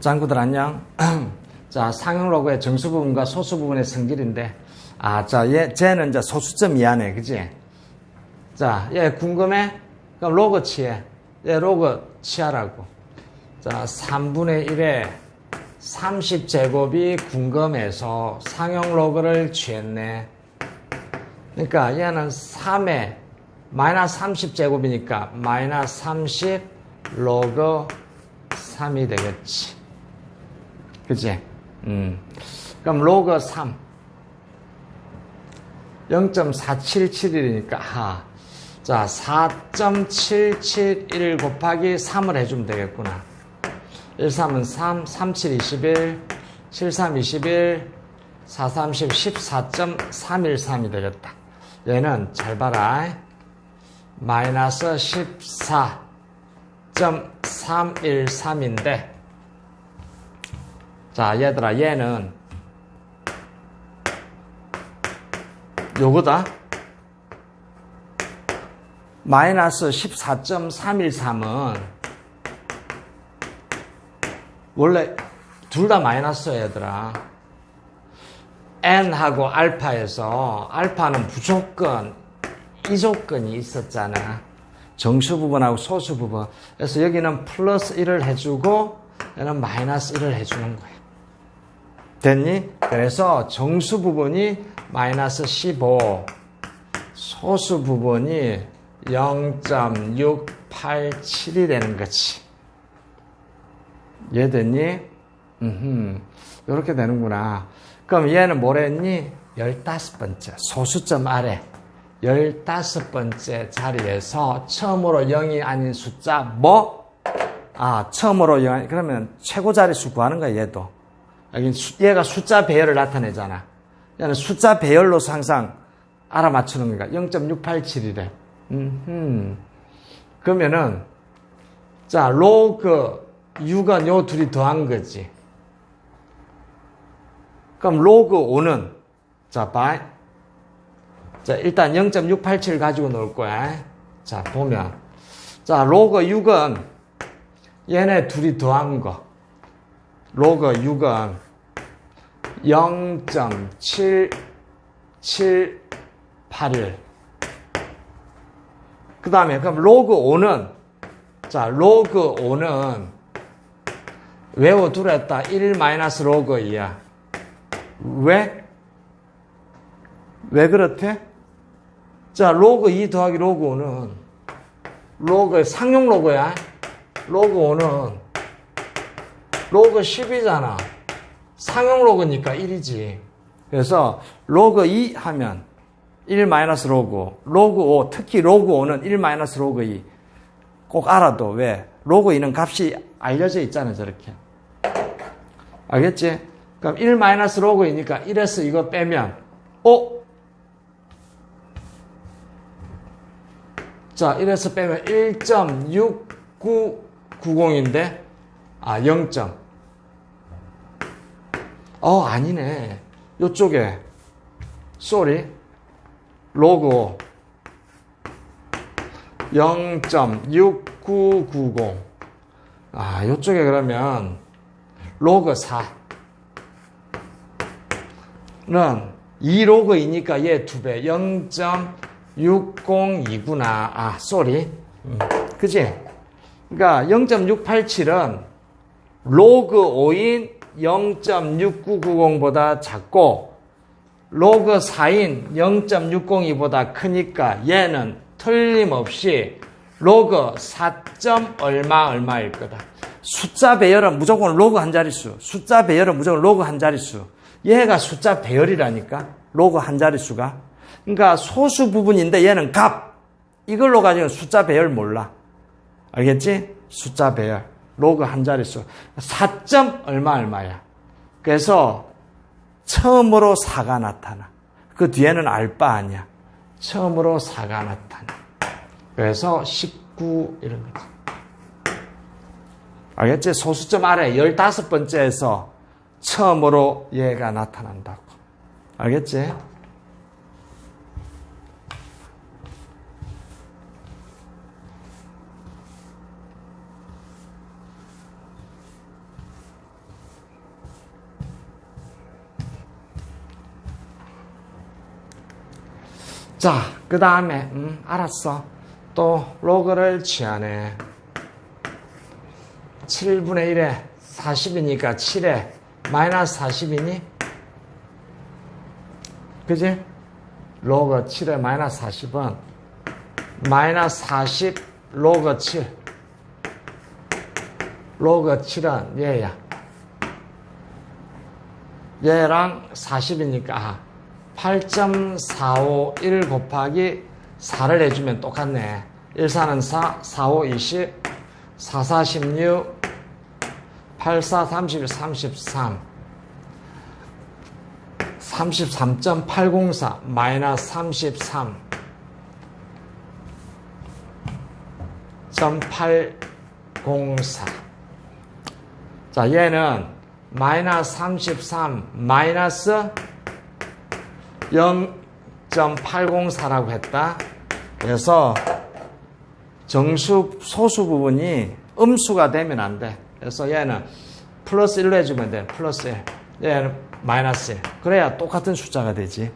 짱구들 안녕. 자, 상용 로그의 정수 부분과 소수 부분의 성질인데, 아, 자, 얘, 쟤는 이제 소수점 이하네, 그지? 자, 얘 궁금해? 그럼 로그 치해. 얘 로그 치하라고. 자, 3분의 1에 30제곱이 궁금해서 상용 로그를 취했네. 그러니까 얘는 3에 마이너스 30제곱이니까 마이너스 30 로그 3이 되겠지. 그지? 음. 그럼 로그 3. 0.477이니까, 하. 자, 4.771 곱하기 3을 해주면 되겠구나. 1, 3은 3, 3, 7, 21, 7, 3, 21, 4, 30, 14.313이 되겠다. 얘는 잘 봐라. 마이너스 14.313인데, 자, 얘들아, 얘는 요거다. 마이너스 14.313은 원래 둘 다 마이너스야, 얘들아. n하고 알파에서 알파는 무조건 이 조건이 있었잖아. 정수 부분하고 소수 부분. 그래서 여기는 플러스 1을 해주고 얘는 마이너스 1을 해주는 거야. 됐니? 그래서 정수 부분이 마이너스 15, 소수 부분이 0.687이 되는 거지. 이해됐니? 음, 이렇게 되는구나. 그럼 얘는 뭐랬니? 15번째, 소수점 아래. 15번째 자리에서 처음으로 0이 아닌 숫자, 뭐? 아, 처음으로 0, 그러면 최고 자리 수 구하는 거야, 얘도. 얘가 숫자 배열을 나타내잖아. 얘는 숫자 배열로서 항상 알아맞추는 거니까 0.687이래. 음, 그러면은 자 로그 6은 요 둘이 더한 거지. 그럼 로그 5는 자 봐. 자 일단 0.687 가지고 놀 거야. 자 보면 자 로그 6은 얘네 둘이 더한 거. 로그 6은 0.7781. 그 다음에, 그럼 로그 5는, 자, 로그 5는 외워두랬다. 1 마이너스 로그 2야. 왜? 왜 그렇대? 자, 로그 2 더하기 로그 5는 로그, 상용 로그야. 로그 5는 로그 10이잖아. 상용 로그니까 1이지. 그래서 로그 2 하면 1 마이너스 로그, 로그 5, 특히 로그 5는 1 마이너스 로그 2. 꼭 알아도 왜? 로그 2는 값이 알려져 있잖아, 저렇게. 알겠지? 그럼 1 마이너스 로그 2니까 1에서 이거 빼면, 어? 자, 1에서 빼면 1.6990인데, 아, 0. 어, 아니네. 요쪽에, 쏘리, 로그 0.6990. 아, 요쪽에 그러면, 로그 4는 2로그이니까 얘 2배. 0.602구나. 아, 쏘리. 음, 그지? 그러니까 0.687은 로그 5인 0.6990보다 작고 로그 4인 0.602보다 크니까 얘는 틀림없이 로그 4. 얼마 얼마일 거다. 숫자 배열은 무조건 로그 한 자릿수. 숫자 배열은 무조건 로그 한 자릿수. 얘가 숫자 배열이라니까. 로그 한 자릿수가. 그러니까 소수 부분인데 얘는 값. 이걸로 가지고 숫자 배열 몰라. 알겠지? 숫자 배열. 로그 한 자릿수. 4. 얼마 얼마야. 그래서 처음으로 4가 나타나. 그 뒤에는 알 바 아니야. 처음으로 4가 나타나. 그래서 19 이런 거지. 알겠지? 소수점 아래 15번째에서 처음으로 얘가 나타난다고. 알겠지? 자, 그 다음에, 음, 알았어. 또, 로그를 취하네. 7분의 1에 40이니까 7에 마이너스 40이니? 그지? 로그 7에 마이너스 40은 마이너스 40 로그 7. 로그 7은 얘야. 얘랑 40이니까 8.451 곱하기 4를 해주면 똑같네. 1, 4는 4, 4, 5, 20, 4, 4, 16, 8, 4, 31, 33. 33.804 마이너스 33 804 자, 얘는 마이너스 33 마이너스 0.804라고 했다. 그래서 정수 소수 부분이 음수가 되면 안 돼. 그래서 얘는 플러스 1로 해주면 돼. 플러스 1. 얘는 마이너스 1. 그래야 똑같은 숫자가 되지.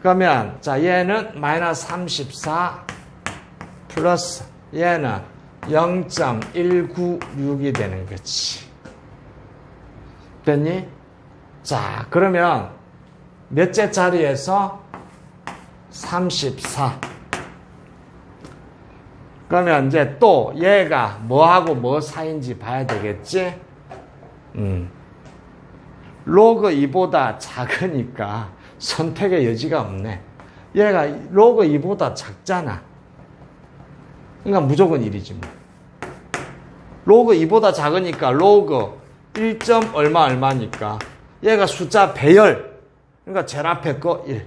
그러면 자 얘는 마이너스 34 플러스 얘는 0.196이 되는 거지. 됐니? 자 그러면 몇째 자리에서 34. 그러면 이제 또 얘가 뭐하고 뭐 사이인지 봐야 되겠지? 음. 로그 2보다 작으니까 선택의 여지가 없네. 얘가 로그 2보다 작잖아. 그러니까 무조건 1이지 뭐. 로그 2보다 작으니까 로그 1. 얼마 얼마니까 얘가 숫자 배열. 그러니까 제일 앞에 거 1.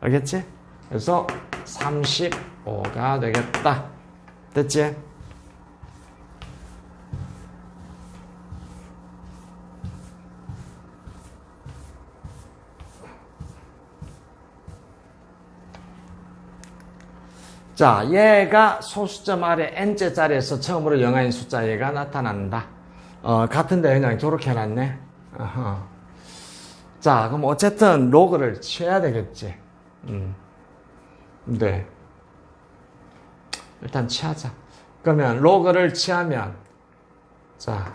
알겠지? 그래서 35가 되겠다. 됐지? 자, 얘가 소수점 아래 n째 자리에서 처음으로 영하인 숫자 얘가 나타난다. 어, 같은데 그냥 저렇게 해놨네. 어허. 자, 그럼 어쨌든 로그를 취해야 되겠지. 음. 네. 일단 취하자. 그러면 로그를 취하면, 자,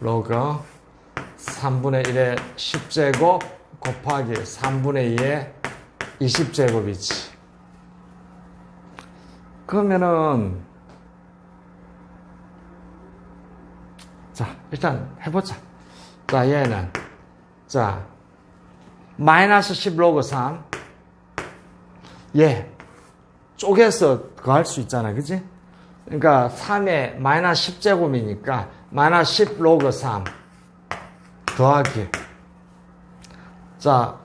로그 3분의 1의 10제곱 곱하기 3분의 2의 20제곱이지. 그러면은, 자, 일단 해보자. 자, 얘는, 자, 마이너스 10 로그 3. 얘, 쪼개서 그거 할수 있잖아. 그지? 그러니까 3에 마이너스 10제곱이니까 마이너스 10 로그 3 더하기. 자,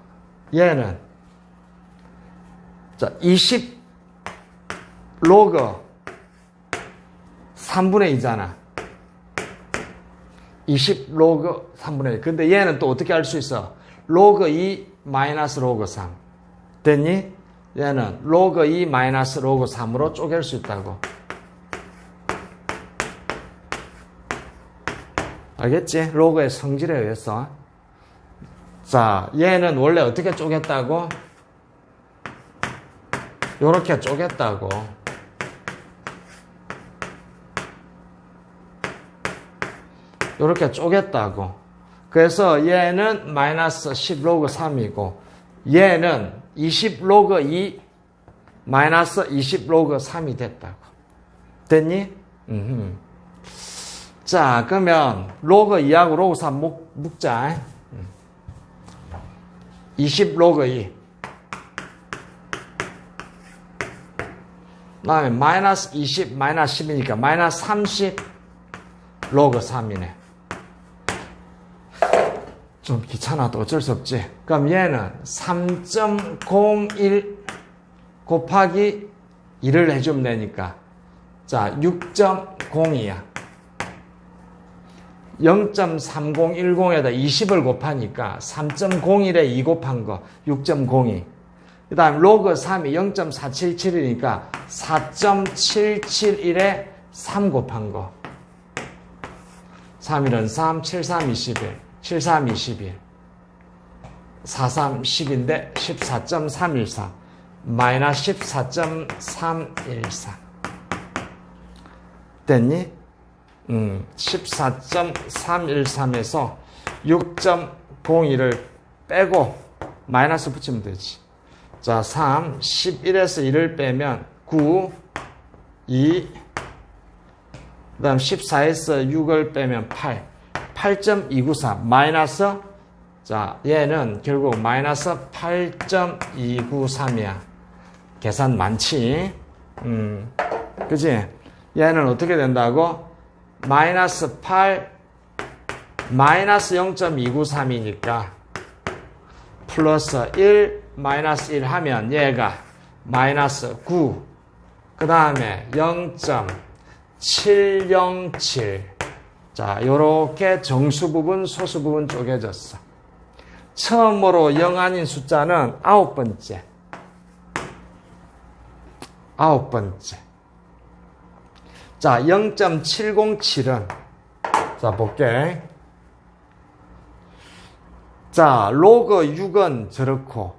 얘는 자, 20 로그 3분의 2잖아. 20 로그 3분의 1. 근데 얘는 또 어떻게 할수 있어? 로그 2 마이너스 로그 3. 됐니? 얘는 로그 2 마이너스 로그 3으로 쪼갤 수 있다고. 알겠지? 로그의 성질에 의해서. 자, 얘는 원래 어떻게 쪼갰다고? 요렇게 쪼갰다고. 요렇게 쪼갰다고. 그래서 얘는 마이너스 10 로그 3이고, 얘는 20 로그 2 마이너스 20 로그 3이 됐다고. 됐니? 음흠. 자, 그러면 로그 2하고 로그 3 묶, 묶자. 20 로그 2. 다음에 마이너스 20 마이너스 10이니까 마이너스 30 로그 3이네. 좀 귀찮아도 어쩔 수 없지. 그럼 얘는 3.01 곱하기 1을 해주면 되니까. 자, 6.02야. 0.3010에다 20을 곱하니까 3.01에 2 곱한 거 6.02. 그 다음 로그 3이 0.477이니까 4.771에 3 곱한 거. 3일은 3, 7, 3, 21. 7, 3, 21. 4, 3, 10인데 14.314. 마이너스 14.313 됐니? 음, 14.313에서 6.01을 빼고 마이너스 붙이면 되지. 자, 3, 11에서 1을 빼면 9, 2, 그 다음 14에서 6을 빼면 8, 8.294, 마이너스, 자, 얘는 결국 마이너스 8.293이야. 계산 많지? 음, 그지? 얘는 어떻게 된다고? 마이너스 8, 마이너스 0.293이니까 플러스 1, 마이너스 1 하면 얘가 마이너스 9, 그 다음에 0.707. 자, 요렇게 정수 부분, 소수 부분 쪼개졌어. 처음으로 0 아닌 숫자는 아홉 번째. 아홉 번째. 자, 0.707은, 자, 볼게. 자, 로그 6은 저렇고,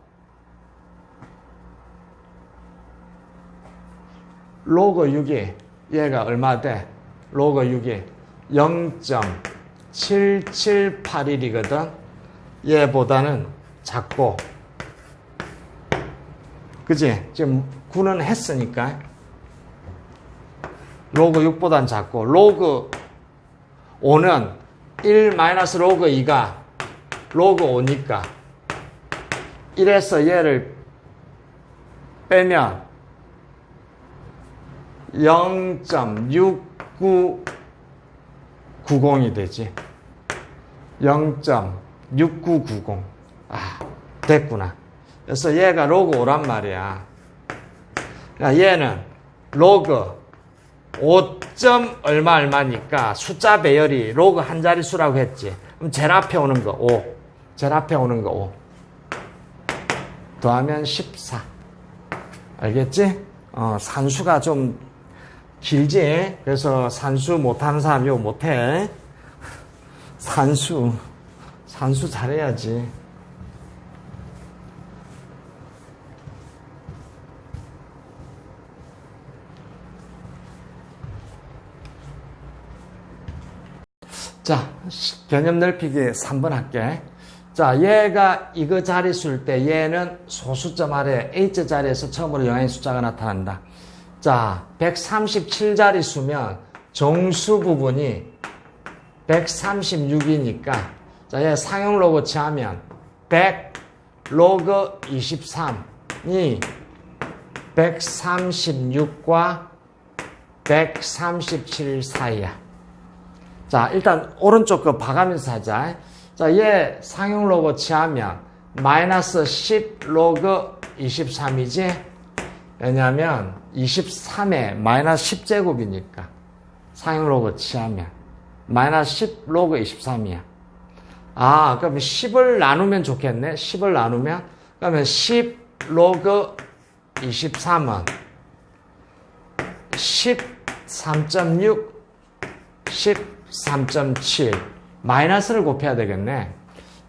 로그 6이, 얘가 얼마 돼? 로그 6이 0.7781이거든? 얘보다는 작고, 그지? 지금 9는 했으니까. 로그 6보단 작고, 로그 5는 1 마이너스 로그 2가 로그 5니까 1에서 얘를 빼면 0.6990이 되지. 0.6990. 아, 됐구나. 그래서 얘가 로그 5란 말이야. 그러니까 얘는 로그 5. 얼마 얼마니까 숫자 배열이 로그 한 자릿수라고 했지. 그럼 제일 앞에 오는 거 5. 제일 앞에 오는 거 5. 더하면 14. 알겠지? 어, 산수가 좀 길지? 그래서 산수 못하는 사람 이거 못해. 산수. 산수 잘해야지. 자, 개념 넓히기 3번 할게. 자, 얘가 이거 자리수일 때 얘는 소수점 아래 H자 자리에서 처음으로 영의 숫자가 나타난다. 자, 137자리 수면 정수 부분이 136이니까 자, 얘 상용 로그 취하면 100 로그 23이 136과 137 사이야. 자, 일단 오른쪽 거 봐가면서 하자. 자, 얘 상용 로그 취하면 마이너스 10 로그 23이지? 왜냐하면 23에 마이너스 10제곱이니까 상용 로그 취하면 마이너스 10 로그 23이야. 아, 그러면 10을 나누면 좋겠네. 10을 나누면 그러면 10 로그 23은 13.6 13.7 마이너스를 곱해야 되겠네.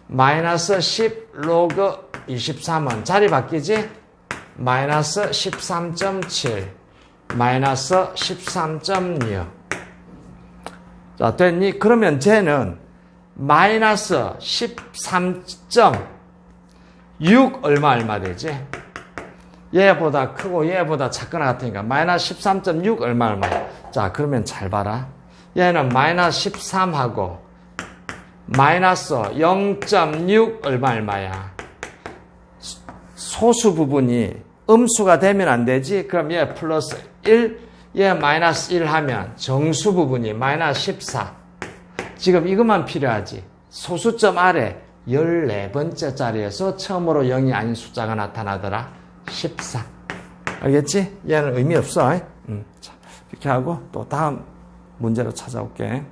마이너스 10 로그 23은 자리 바뀌지? 마이너스 13.7 마이너스 13.6 자, 됐니? 그러면 쟤는 마이너스 13.6 얼마 얼마 되지? 얘보다 크고 얘보다 작거나 같으니까 마이너스 13.6 얼마 얼마. 자, 그러면 잘 봐라. 얘는 마이너스 13하고 마이너스 0.6 얼마 얼마야. 소수 부분이 음수가 되면 안 되지. 그럼 얘 플러스 1, 얘 마이너스 1 하면 정수 부분이 마이너스 14. 지금 이것만 필요하지. 소수점 아래 14번째 자리에서 처음으로 0이 아닌 숫자가 나타나더라. 14. 알겠지? 얘는 의미 없어. 음, 자, 이렇게 하고 또 다음 문제로 찾아올게.